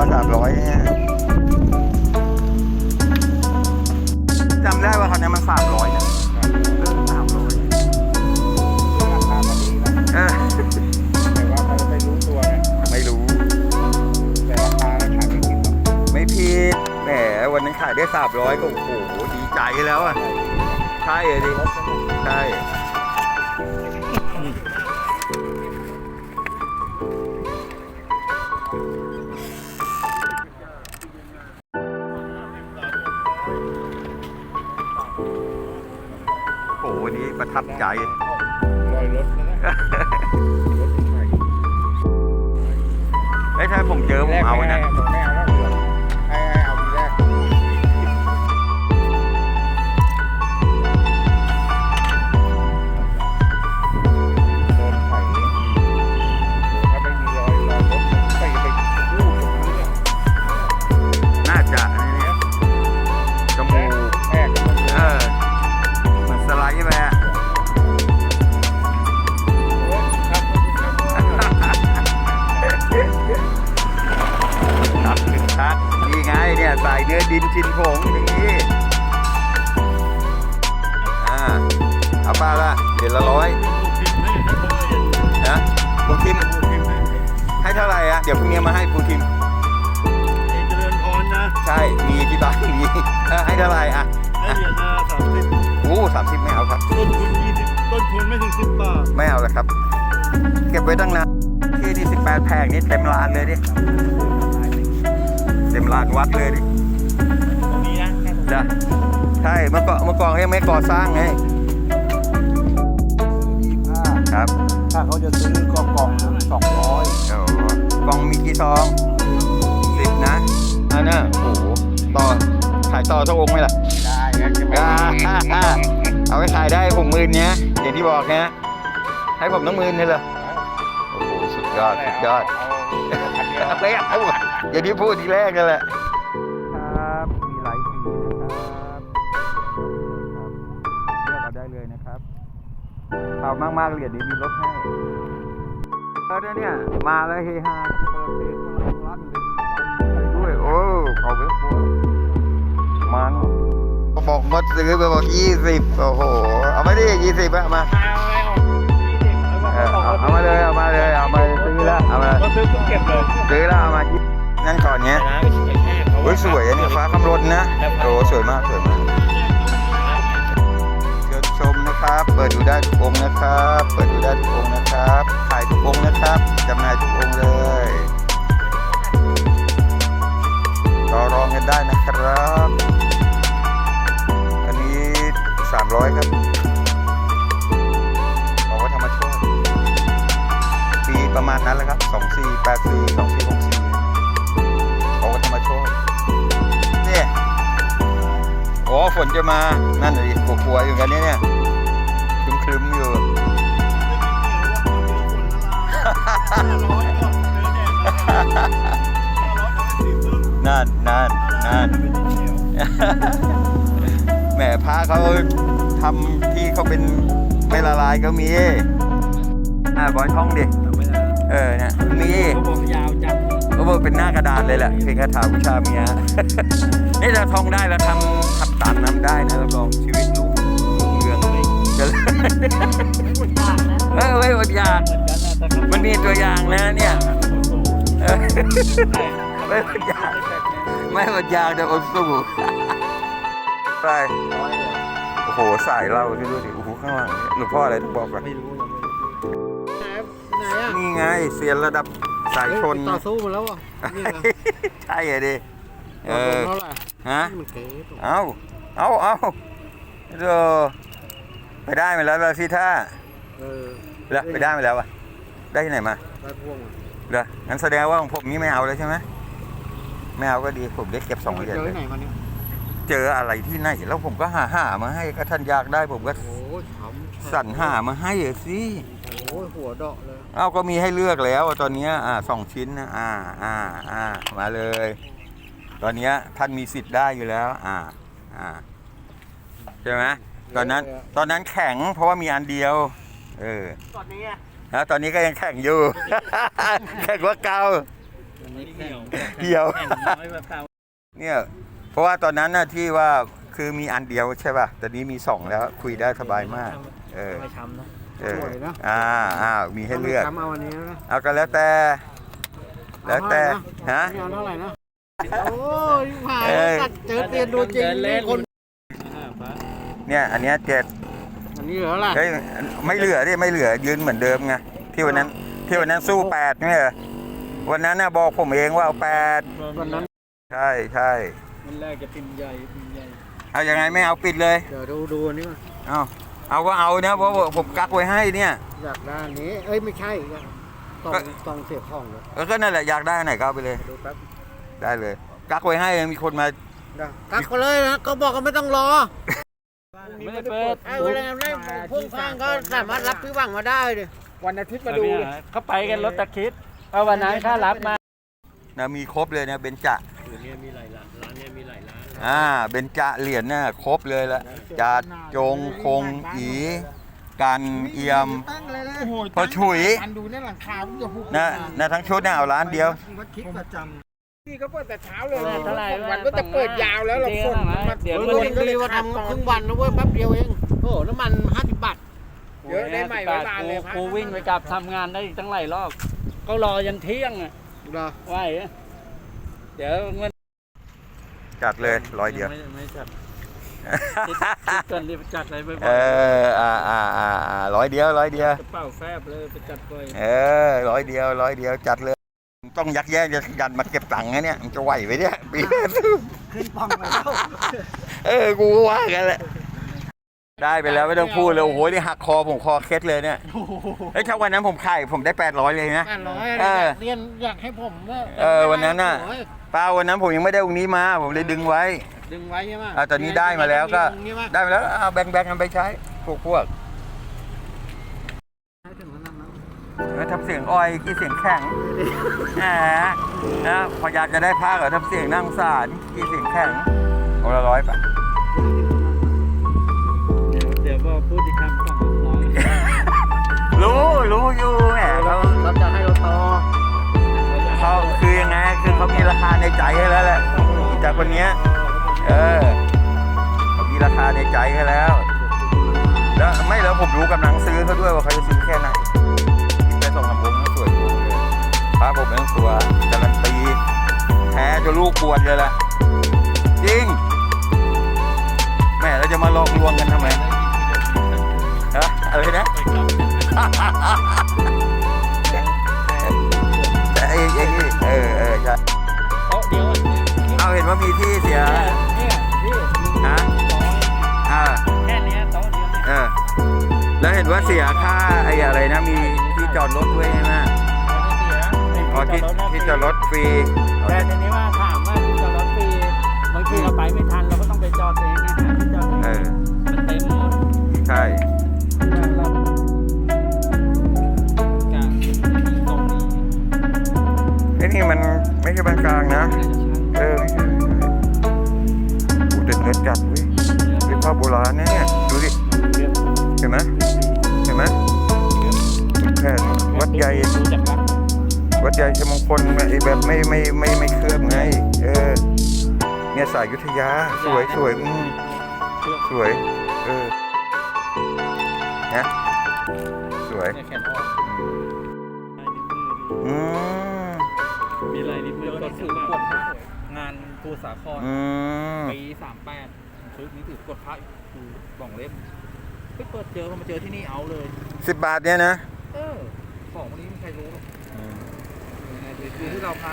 อยสามร้อยเจำได้ว่าคันนี้มันสามร้อยนะสามร้อยราคาพอดีนะแต่ว่าเราไปรู้ตัวไงไม่รู้ แต่ราคาขายไม่ผิดไม่ผิดแหมวันนั้นขายได้สามร้อยก็โอ้โหดีใจแล้วอะใช่เลยดิใช่ ใจรอยรถนะนะรถใหม่ไอ้ยถ้าผมเจอผมเอาไว้นะผมไม่เอาแล้ว ดินชินผงอย่างนี้อ่าเอาป้าละเดือนละร้อยนะปูทิมให้เท่าไหร่อะเดี๋ยวพรุ่งนี้มาให้ปูทิมเจริญพรนะใช่มีที่บ้านมีเออให้เท่าไหร่อะให้เหรียญละสามสิบโอ้สามสิบไม่เอาครับต้นทุนยี่สิบต้นทุนไม่ถึงสิบบาทไม่เอาแล้วครับ เก็บไว้ตั้งนานที่นี่สิบแปดแผงนี่เต็มลานเลยดิเต็มลานวัดเลยดิตรงนี้ นะแค่ตรงนี้จ้ะใช่เมื่อก่อนเมื่อก่อนยังไม่ก่อสร้างไงครับถ้าเขาจะซื้อกล่องกล่องสองร้อยโอ้โหกล่องมีกี่ซองสิบนะอันน่ะโอ้โหต่อขายต่อสักองค์ไหมล่ะได้ใช่ไหมอ่าเอาไปขายได้ผมหมื่นเนี้ยอย่างที่บอกเนี้ยให้ผมต้องหมื่นนี่เลยโอ้โหสุดยอดสุดยอด เอาอันเดียวเอาไปเอาอย่างที่พูดทีแรกนั่นแหละ เอามากๆเหรียญนี้มีลดให้เออเนี่ยมาแล้วเฮฮาเปิดเพลงลั่นเลยด้วยโอ้เขาไปปวดมันบอกงดซื้อไปบอกยี่สิบโอ้โหเอาไม่ได้ยี่สิบอะมาเอามาเลยเอามาเลยเอามาซื้อล้วเอามาซื้อเพิ่งเก็บเลยซื้อล้วเอามานั่นก่อนเนี้ยเขาโอ้ยสวยอันนี้ฟ้าคำรนนะโอ้สวยมากสวยมาก นะครับ เปิดดูได้ทุกองค์นะครับ เปิดดูได้ทุกองค์นะครับขายทุกองค์นะครับจำหน่ายทุกองค์เลยต่อรองกันได้นะครับ อันนี้ 300 ครับบอกว่าธรรมโชคปีประมาณนั้นแหละครับ 2484 2464ของวัฒนธรรมโชคเนี่ยโอ้ฝนจะมา นั่นเลยกลัวๆอยู่กันเนี่ยเนี่ย นั่นนั่นนั่นแหมพระเขาทำที่เขาเป็นไม่ละลายก็มีอ่าบอยท่องดิเออเนี่ยมีเขาบอกยาวจัดก็บอกเป็นหน้ากระดาษเลยแหละเพลงคาถาวิชาเมียนี่ถ้าท่องได้แล้วทำทำตามน้ำได้นะรับรองชีวิตลูกเรืองเลยจะเออไม่อดอยาก มันมีตัวอย่างนะเนี่ยเออไม่อดอยากไม่อดอยากแต่อดสู้ไปโอ้โหสายเหล่าที่ดูดิโอ้โหข้างหลังเนี่ยหลวงพ่ออะไรบอกกันไม่รู้ยังไม่รู้ไหนอะนี่ไงเซียนระดับสายชนต่อสู้มาแล้วอะนี่นะใช่เลยดิเออเท่าไหร่ฮะมันเก๋เอาเอาเอาเดอไปได้มาแล้วละสิท่าเออเหรอไปได้มาแล้วอะ ได้ที่ไหนมาได้พวงเหรองั้นแสดงว่าของผมนี่ไม่เอาแล้วใช่ไหมไม่เอาก็ดีผมได้เก็บสองเหรียญเจอเลยไหนมาเนี่ยเจออะไรที่ไหนแล้วผมก็หาหามาให้ก็ท่านอยากได้ผมก็โอ้ยช้ำสรรหามาให้อะสิโอ้ยหัวเดาะเลยเอาก็มีให้เลือกแล้วอะตอนเนี้ยอ่าสองชิ้นนะอ่าอ่าอ่ามาเลย ตอนเนี้ยท่านมีสิทธิ์ได้อยู่แล้ว อ่าอ่าใช่ไหมตอนนั้นตอนนั้นแข็งเพราะว่ามีอันเดียว เออตอนนี้ อะแล้วตอนนี้ก็ยังแข็งอยู่ แข็งกว่าเก่ามันไม่เกี่ยวเดียวแข่งน้อยกว่าเก่าเนี่ยเพราะว่าตอนนั้นน่ะที่ว่าคือมีอันเดียวใช่ป่ะตอนนี้มีสองแล้วคุยได้สบายมาก เออไม่ช้ำนะเอออ่าอ่ามีให้เลือกช้ำเอาอันนี้นะเอาก็แล้วแต่ แล้วแต่ฮะไม่เอาเท่าไหร่นะโอ้ยผ่านเอ้ยตัดรียนตัวจริงเดินเล่นคนอ่าพระเนี่ยอันเนี้ยเจ็ดอั นนี้เหรอล่ะเฮ้ยไม่เหลือดิไม่เหลือยืนเหมือนเดิมไงที่วันนั้นที่วันนั้นสู้แปดเนี่ยเหรอวันนั้นน่ะบอกผมเองว่าเอาแปดวันนั้นใช่ใช่มันแรกจะพิมพ์ใหญ่พิมพ์ใหญ่เอายังไงไม่เอาปิดเลยเดี๋ยวดูดูอันนี้ก่อนเอาเอาก็เอานะเพราะว่าผมกักไว้ให้เนี่ยอยากได้อันนี้เอ้ยไม่ใช่ต้องต้องเสียบของเลยเออก็นั่นแหละอยากได้อันไหนก็เอาไปเลยดูแป๊บได้เลยกักไว้ให้มีคนมาได้กักไปเลยนะก็บอกก็ไม่ต้องรอ ไม่ได้เปิดไอ้เวลาได้พุ่งข้างก็สามารถรับพี่บังมาได้ดิวันอาทิตย์มาดูเขาไปกันรถตะคิดเอาวันนั้นถ้ารับมานะมีครบเลยนะเบญจเนี่ยมีหลายร้านร้านเนี่ยมีหลายร้านอ่าเบญจเหรียญน่ะครบเลยละจาดจงคงอีกันเอี่ยมพอฉุยนดูเนี่ยหลังคาผมจะหุบนะนทั้งชุดน่ะเอาร้านเดียว วัดคิดประจำนี่ก็เปิดแต่เช้าเลยเท่าไหร่วันก็จะเปิดยาวแล้วเราฝนมันเดี๋ยวเอมันอก็เลยว่าทำครึ่งวันนะเว้ยแป๊บเดียวเองโอ้น้ำมันห้าสิบบาทเยอะได้ใหม่ไว้บานเลยพระกูวิ่งไปกลับทำงานได้อีกตั้งหลายรอบก็รอยันเที่ยงอะเหรอไหวอะเดี๋ยวเงินจัดเลยร้อยเดียวไม่ไม่จัดคิดคิดก่อนรีบจัดอะไรไปเอออ่าอ่าอ่าอ่าร้อยเดียวร้อยเดียวกระเป๋าแฟบเลยไปจัดไปเออร้อยเดียวร้อยเดียวจัดเลย ต้องยักแยกจะยันมาเก็บตังค์นะเนี่ยมันจะไหวไหมเนี่ยปีแรกขึ้นปองไปแล้วเออกูก็ว่ากันแหละได้ไปแล้วไม่ต้องพูดเลยโอ้โหนี่หักคอผมคอเคล็ดเลยเนี่ยเอ้ยถ้าวันนั้นผมขายผมได้แปดร้อยเลยนะแปดร้อยเออเรียนอยากให้ผมว่าเออวันนั้นน่ะโอ้ยเปล่าวันนั้นผมยังไม่ได้องค์นี้มา ผมเลยดึงไว้ ดึงไว้ใช่ไหมอ่าตอนนี้ได้มาแล้วก็ดึงไว้ได้มาแล้วเอาแบ่งๆกันไปใช้พวกพวก ให้ถึงวันนั้น นะแล้วทำเสียงอ้อยกี่เสียงแข็งแหมนะพออยากจะได้ภาคเหรอทำเสียงนั่งสารกี่เสียงแข็งเอาละร้อยไปเดี๋ยวเดี๋ยวพอพูดอีกคำสองร้อยรู้รู้อยู่แหมเขาเราจะให้เราต่อเขาคือยังไงคือเขามีราคาในใจให้แล้วแหละจากคนเนี้ยเออเขามีราคาในใจให้แล้วแล้ว ว่ามีที่เสียเนี่ยพี่ฮะอ่าแค่เนี้ยโต๊ะเดียวเนี่ยเออแล้วเห็นว่าเสียค่าไอ้อะไรนะมีที่จอดรถด้วยใช่ไหมอ๋อที่ที่จอดรถฟรีแต่ทีนี้ว่าถามว่าที่จอดรถฟรีบางทีเราไปไม่ทันเราก็ต้องไปจอดเองนะฮะที่จอดเอเองอมันเต็มหมดใช่เราการตรงนี้ไอ้นี่มันไม่ใช่บ้านกลางนะ คลไอ้แบบไม่ไม่ไม่ไม่เคลือบไง เออ เนี่ยสายยุทธยา สวยสวยอืมสวย เออนะสวยเนี่ยแขนออกอืมมีลายนิ้วมือกดถือกดพระงานภูสาครอืมปีสามแปดซื้อนี้ถือกดพระดูกล่องเล่มไปเปิดเจอพอมาเจอที่นี่เอาเลยสิบบาทเนี่ยนะเออของวันนี้ไม่มีใครรู้หรอกยังไง คือที่เราพา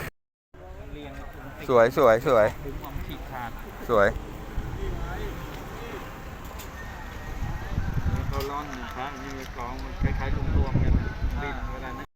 เรียงสวยสวยสวยถึงความขีดขาดสวยเขาล่อนพระนี่มีกองมันคล้ายๆลุงรวมกันดินเวลานี้